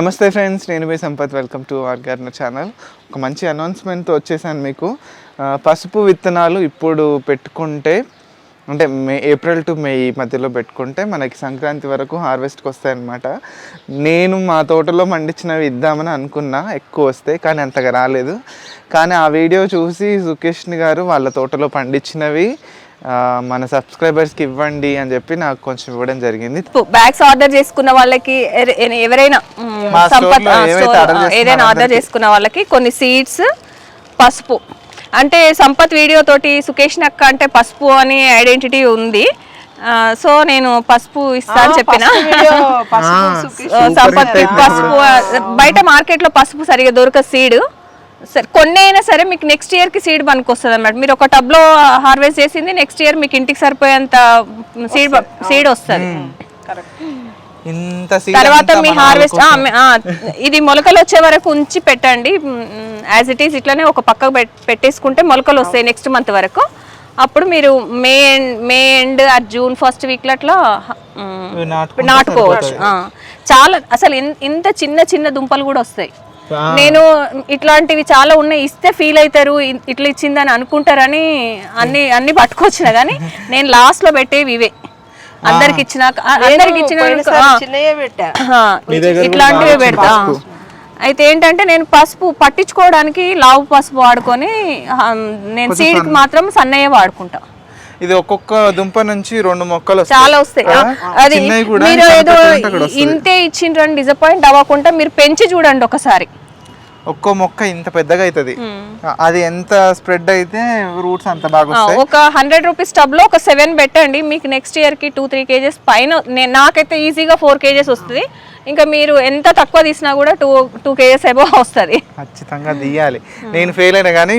నమస్తే ఫ్రెండ్స్ నేను మీ Sampath. Welcome to our gardener channel ఒక మంచి అనౌన్స్మెంట్తో వచ్చేసాను మీకు. పసుపు విత్తనాలు ఇప్పుడు పెట్టుకుంటే అంటే మే ఏప్రిల్ టు మే ఈ మధ్యలో పెట్టుకుంటే మనకి సంక్రాంతి వరకు హార్వెస్ట్కి వస్తాయన్నమాట. నేను మా తోటలో పండించినవి ఇద్దామని అనుకున్నా ఎక్కువ వస్తాయి కానీ అంతగా రాలేదు. కానీ ఆ వీడియో చూసి సుకేష్ని గారు వాళ్ళ తోటలో పండించినవి మన సబ్స్క్రైబర్స్కి ఇవ్వండి అని చెప్పి నాకు కొంచెం ఇవ్వడం జరిగింది. బ్యాగ్స్ ఆర్డర్ చేసుకున్న వాళ్ళకి ఎవరైనా సంపత్ ఏదైనా ఆర్డర్. చేసుకున్న వాళ్ళకి కొన్ని సీడ్స్ పసుపు. అంటే సంపత్ వీడియో తోటి సుకేష్ నక్క అంటే పసుపు అని ఐడెంటిటీ ఉంది. ఆ, సో నేను పసుపు ఇస్తా అని చెప్పిన. సంపత్ పసుపు బయట మార్కెట్లో పసుపు సరిగా దొరక సీడ్. సరే కొన్ని అయినా సరే మీకు నెక్స్ట్ ఇయర్కి సీడ్ పనికి వస్తుంది అనమాట మీరు ఒక టబ్లో హార్వెస్ట్ చేసింది నెక్స్ట్ ఇయర్ మీకు ఇంటికి సరిపోయేంత సీడ్ సీడ్ వస్తుంది. తర్వాత మీ హార్వెస్ట్ ఇది మొలకలు వచ్చే వరకు ఉంచి పెట్టండి. యాజ్ ఇట్ ఈస్ ఇట్లానే ఒక పక్కకు పెట్- పెట్టేసుకుంటే మొలకలు వస్తాయి నెక్స్ట్ మంత్ వరకు. అప్పుడు మీరు మే మే ఎండ్ ఆ జూన్ ఫస్ట్ వీక్ అట్లా నాటుకోవచ్చు. ఆ. చాలా అసలు ఇంత చిన్న చిన్న దుంపలు కూడా వస్తాయి. నేను ఇట్లాంటివి చాలా ఉన్నాయి. ఇస్తే ఫీల్ అవుతారు ఇట్లా ఇచ్చిందని అనుకుంటారని అన్ని అన్ని పట్టుకొచ్చిన కానీ నేను లాస్ట్లో పెట్టేవి ఇవే. అందరికి ఇచ్చిన అందరికి ఇచ్చిన ఇట్లాంటివే పెడతా. అయితే ఏంటంటే నేను పసుపు పట్టించుకోవడానికి లావు పసుపు వాడుకొని నేను సీడ్కి మాత్రం సన్నయ్య వాడుకుంటా. ఇది ఒక్కొక్క దుంప నుంచి రెండు మొక్కలు. చాలా వస్తాయి అది మీరు ఏదో. ఇంతే ఇచ్చిండ్రని డిసప్పాయింట్ అవ్వకుండా మీరు పెంచి చూడండి ఒకసారి ఒక్కో మొక్క ఇంత పెద్దగా అవుతుంది. అది ఎంత స్ప్రెడ్ అయితే రూట్స్ అంత బాగా వస్తాయి. ఒక హండ్రెడ్ రూపీస్ టబ్లో ఒక సెవెన్ పెట్టండి. మీకు నెక్స్ట్ ఇయర్కి టూ త్రీ కేజెస్ పైన నే- నాకైతే ఈజీగా ఫోర్ కేజెస్ వస్తుంది. ఇంకా మీరు ఎంత తక్కువ తీసినా కూడా టూ టూ కేజెస్ ఏమో వస్తుంది. ఖచ్చితంగా తీయాలి. నేను ఫెయిల్ అయినా కానీ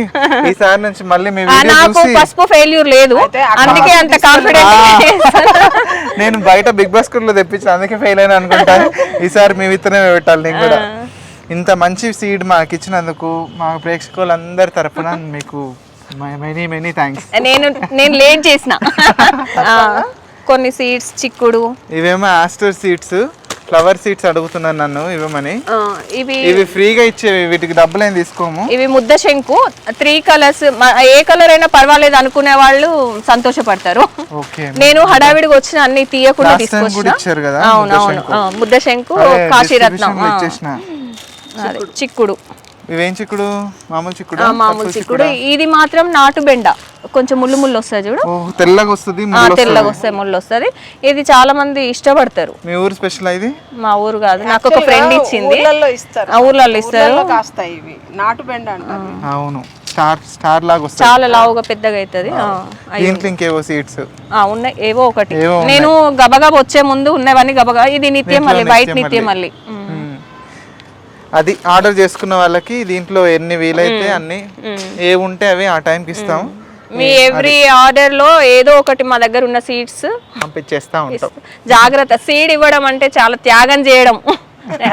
ఈసారి నుంచి మళ్ళీ మీ నాకు పసుపు ఫెయిల్యూర్ లేదు. అందుకే అంత కాన్ఫిడెంట్ నేను బయట బిగ్ బాస్కెట్లో తెప్పించిన అందుకే ఫెయిల్ అయినా అనుకుంటాను. ఈసారి మీ విత్తనమే పెట్టాలి నేను కూడా. ఇంత మంచి సీడ్ మాకు ఇచ్చినందుకు మా ప్రేక్షకులందరి తరపున మీకు మెనీ మెనీ థ్యాంక్స్ నేను నేను లేట్ చేసిన. కొన్ని సీడ్స్ చిక్కుడు. ఇవేమో ఆస్టర్ సీడ్స్ ఫ్లవర్ సీడ్స్ అడుగుతున్నాను నన్ను ఇవ్వమని. ఇవి ఇవి ఫ్రీగా ఇచ్చేవి వీటికి డబ్బులు ఏం తీసుకోము. ఇవి ముద్ద శంకు త్రీ కలర్స్ ఏ కలర్ అయినా పర్వాలేదు అనుకునే వాళ్ళు సంతోషపడతారు. నేను హడావిడిగా వచ్చిన అన్ని తీయకుండా ఇచ్చారు కదా, తీసుకొచ్చిన అవును ముద్ద శంకు. కాశీరత్నం. అదే, చిక్కుడు. ఇవేం చిక్కుడు? మామూలు చిక్కుడు? మామూలు చిక్కుడు. ఇది మాత్రం నాటు బెండ. కొంచెం ముళ్ళు ముళ్ళు వస్తాయి చూడు. ఓ తెల్లగా వస్తుంది తెల్లగా. వస్తాయి ముళ్ళు వస్తుంది. ఇది చాలా మంది ఇష్టపడతారు. మీ ఊరు స్పెషల్ ఇది? మా ఊరు కాదు నాకు ఒక ఫ్రెండ్ ఇచ్చింది. ఊర్లలో ఇస్తారు. ఆ ఊర్లలో ఇస్తారు. ఊర్లలో కాస్తాయి ఇవి. నాటు బెండ అంటారు. అవును. స్టార్ స్టార్ లాగా వస్తుంది చాలా లావుగా పెద్దగా అవుతుంది దీంట్లో ఇంకేవో సీడ్స్ ఉన్నాయి. ఏవో ఒకటి. నేను గబగబా వచ్చే ముందు ఉన్నవన్నీ గబగబా. ఇది నిత్యం మళ్ళీ వైట్ నిత్యం మళ్ళీ. అది ఆర్డర్ చేసుకున్న వాళ్ళకి దీంట్లో ఎన్ని వీలైతే అన్ని ఏ ఉంటే అవి ఆ టైంకి ఇస్తాం. మీ ఎవ్రీ ఆర్డర్లో ఏదో ఒకటి మా దగ్గర ఉన్న సీడ్స్ పంపించేస్తా ఉంటాం. జాగ్రత్త. సీడ్ ఇవ్వడం అంటే చాలా త్యాగం చేయడం.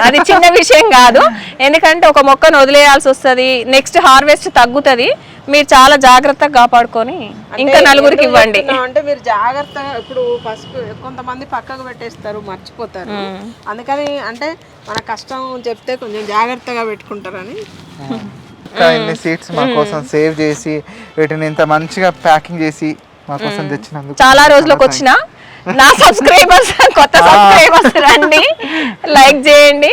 అది చిన్న విషయం కాదు. ఎందుకంటే ఒక మొక్కను వదిలేయాల్సి వస్తుంది. నెక్స్ట్ హార్వెస్ట్ తగ్గుతుంది. మీరు చాలా జాగ్రత్తగా కాపాడుకొని ఇంకా నలుగురికి ఇవ్వండి. అంటే మీరు జాగ్రత్తగా ఇప్పుడు పసుపు కొంతమంది పక్కకు పెట్టేస్తారు మర్చిపోతారు. అందుకని అంటే మన కష్టం చెప్తే కొంచెం జాగ్రత్తగా పెట్టుకుంటారని. ఇన్ని సీడ్స్ మా కోసం సేవ్ చేసి వీటిని ఇంత మంచిగా ప్యాకింగ్ చేసి మా కోసం తెచ్చినందుకు చాలా రోజులకు వచ్చిన నా సబ్స్క్రైబర్స్ కొత్త సబ్స్క్రైబర్స్ రండి. లైక్ చేయండి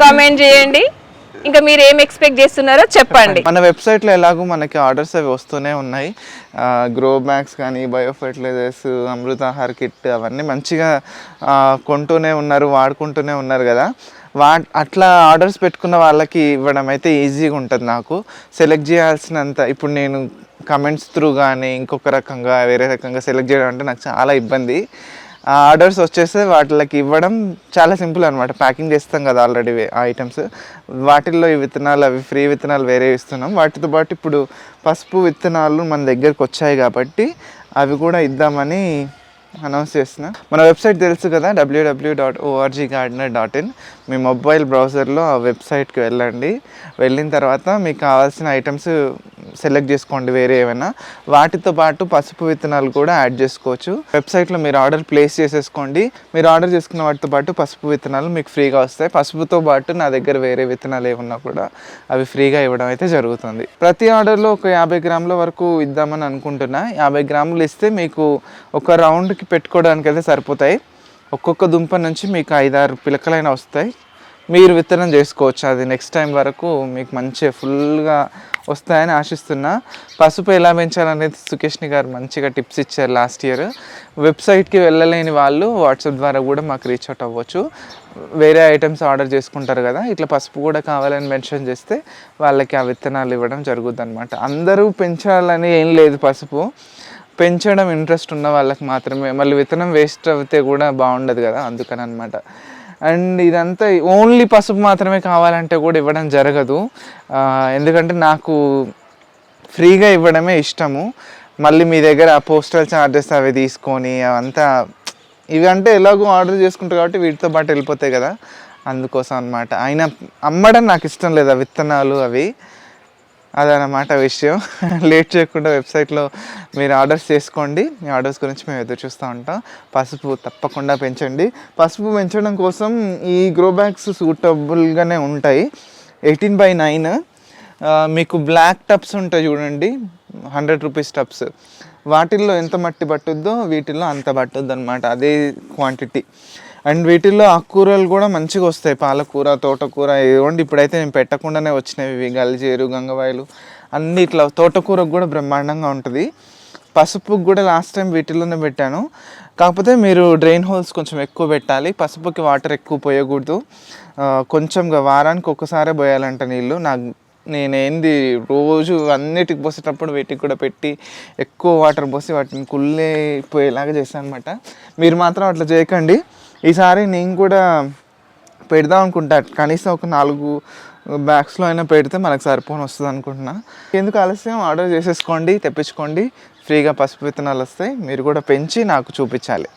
కామెంట్ చేయండి. ఇంకా మీరు ఏం ఎక్స్పెక్ట్ చేస్తున్నారో చెప్పండి. మన వెబ్సైట్లో ఎలాగో మనకి ఆర్డర్స్ అవి వస్తూనే ఉన్నాయి. గ్రో బ్యాగ్స్ కానీ బయో ఫర్టిలైజర్స్ అమృతాహార్ కిట్ అవన్నీ మంచిగా కొంటూనే ఉన్నారు వాడుకుంటూనే ఉన్నారు కదా. వా అట్లా ఆర్డర్స్ పెట్టుకున్న వాళ్ళకి ఇవ్వడం అయితే ఈజీగా ఉంటుంది నాకు. సెలెక్ట్ చేయాల్సినంత ఇప్పుడు నేను కమెంట్స్ త్రూ కానీ ఇంకొక రకంగా వేరే రకంగా సెలెక్ట్ చేయడం అంటే నాకు చాలా ఇబ్బంది. ఆర్డర్స్ వచ్చేస్తే వాటికి ఇవ్వడం చాలా సింపుల్ అనమాట ప్యాకింగ్ చేస్తాం కదా ఆల్రెడీ ఐటమ్స్ వాటిల్లో ఈ విత్తనాలు అవి ఫ్రీ విత్తనాలు వేరే ఇస్తున్నాం. వాటితో పాటు ఇప్పుడు పసుపు విత్తనాలు మన దగ్గరకు వచ్చాయి కాబట్టి అవి కూడా ఇద్దామని అనౌన్స్ చేస్తున్నా. మన వెబ్సైట్ తెలుసు కదా W W dot O R G gardener dot in me mobile బ్రౌజర్లో ఆ వెబ్సైట్కి వెళ్ళండి. వెళ్ళిన తర్వాత మీకు కావాల్సిన ఐటమ్స్ సెలెక్ట్ చేసుకోండి వేరే ఏమైనా. వాటితో పాటు పసుపు విత్తనాలు కూడా యాడ్ చేసుకోవచ్చు. వెబ్సైట్లో మీరు ఆర్డర్ ప్లేస్ చేసేసుకోండి. మీరు ఆర్డర్ చేసుకున్న వాటితో పాటు పసుపు విత్తనాలు మీకు ఫ్రీగా వస్తాయి. పసుపుతో పాటు నా దగ్గర వేరే విత్తనాలు ఏమన్నా కూడా అవి ఫ్రీగా ఇవ్వడం అయితే జరుగుతుంది. ప్రతి ఆర్డర్లో ఒక యాభై గ్రాముల వరకు ఇద్దామని అనుకుంటున్నా. యాభై గ్రాములు ఇస్తే మీకు ఒక రౌండ్కి పెట్టుకోవడానికి అయితే సరిపోతాయి. ఒక్కొక్క దుంప నుంచి మీకు ఐదారు పిలకలైనా వస్తాయి. మీరు విత్తనం చేసుకోవచ్చు? అది నెక్స్ట్ టైం వరకు మీకు మంచిగా ఫుల్గా వస్తాయని ఆశిస్తున్నా. పసుపు ఎలా పెంచాలనేది సుకేష్ని గారు మంచిగా టిప్స్ ఇచ్చారు లాస్ట్ ఇయర్ వెబ్సైట్కి వెళ్ళలేని వాళ్ళు వాట్సాప్ ద్వారా కూడా మాకు రీచ్ అవుట్ అవ్వచ్చు. వేరే ఐటమ్స్ ఆర్డర్ చేసుకుంటారు కదా ఇట్లా పసుపు కూడా కావాలని మెన్షన్ చేస్తే వాళ్ళకి ఆ విత్తనాలు ఇవ్వడం జరుగుతుంది అనమాట అందరూ పెంచాలని ఏం లేదు పసుపు. పెంచడం ఇంట్రెస్ట్ ఉన్న వాళ్ళకి మాత్రమే. మళ్ళీ విత్తనం వేస్ట్ అవుతే కూడా బాగుండదు కదా అందుకని అనమాట అండ్ ఇదంతా ఓన్లీ పసుపు మాత్రమే కావాలంటే కూడా ఇవ్వడం జరగదు. ఎందుకంటే నాకు ఫ్రీగా ఇవ్వడమే ఇష్టము. మళ్ళీ మీ దగ్గర పోస్టల్ ఛార్జెస్ అవి తీసుకొని అవంతా ఇవి అంటే ఎలాగో ఆర్డర్ చేసుకుంటారు కాబట్టి వీటితో పాటు వెళ్ళిపోతాయి కదా. అందుకోసం అనమాట అయినా అమ్మడం నాకు ఇష్టం లేదు ఆ విత్తనాలు అవి. అదనమాట విషయం. లేట్ చేయకుండా వెబ్సైట్లో మీరు ఆర్డర్స్ చేసుకోండి. మీ ఆర్డర్స్ గురించి మేము ఎదురు చూస్తూ ఉంటాం. పసుపు తప్పకుండా పెంచండి. పసుపు పెంచడం కోసం ఈ గ్రో బ్యాగ్స్ సూటబుల్గానే ఉంటాయి. Eighteen by nine. మీకు బ్లాక్ టబ్స్ ఉంటాయి చూడండి. హండ్రెడ్ రూపీస్ టప్స్ వాటిల్లో ఎంత మట్టి పట్టుద్దో వీటిల్లో అంత పట్టుద్ది అనమాట అదే క్వాంటిటీ. అండ్ వీటిల్లో ఆకుకూరలు కూడా మంచిగా వస్తాయి. పాలకూర తోటకూర ఇవ్వండి ఇప్పుడైతే నేను పెట్టకుండానే వచ్చినవి. ఇవి గల్జేరు గంగవాయలు అన్ని ఇట్లా తోటకూరకు కూడా బ్రహ్మాండంగా ఉంటుంది. పసుపుకు కూడా లాస్ట్ టైం వీటిల్లోనే పెట్టాను. కాకపోతే మీరు డ్రైన్ హోల్స్ కొంచెం ఎక్కువ పెట్టాలి. పసుపుకి వాటర్ ఎక్కువ పోయకూడదు. కొంచెంగా వారానికి ఒక్కసారే పోయాలంట నీళ్ళు. నాకు నేనేంది రోజు అన్నిటికి పోసేటప్పుడు వీటికి కూడా పెట్టి ఎక్కువ వాటర్ పోసి వాటిని కుళ్ళిపోయేలాగా చేశాను అనమాట మీరు మాత్రం అట్లా చేయకండి. ఈసారి నేను కూడా పెడదాం అనుకుంటా. కనీసం ఒక నాలుగు బ్యాగ్స్లో అయినా పెడితే మనకు సరిపోని వస్తుంది అనుకుంటున్నా. ఎందుకు ఆలస్యం? ఆర్డర్ చేసేసుకోండి తెప్పించుకోండి. ఫ్రీగా పసుపు విత్తనాలు వస్తాయి. మీరు కూడా పెంచి నాకు చూపించాలి.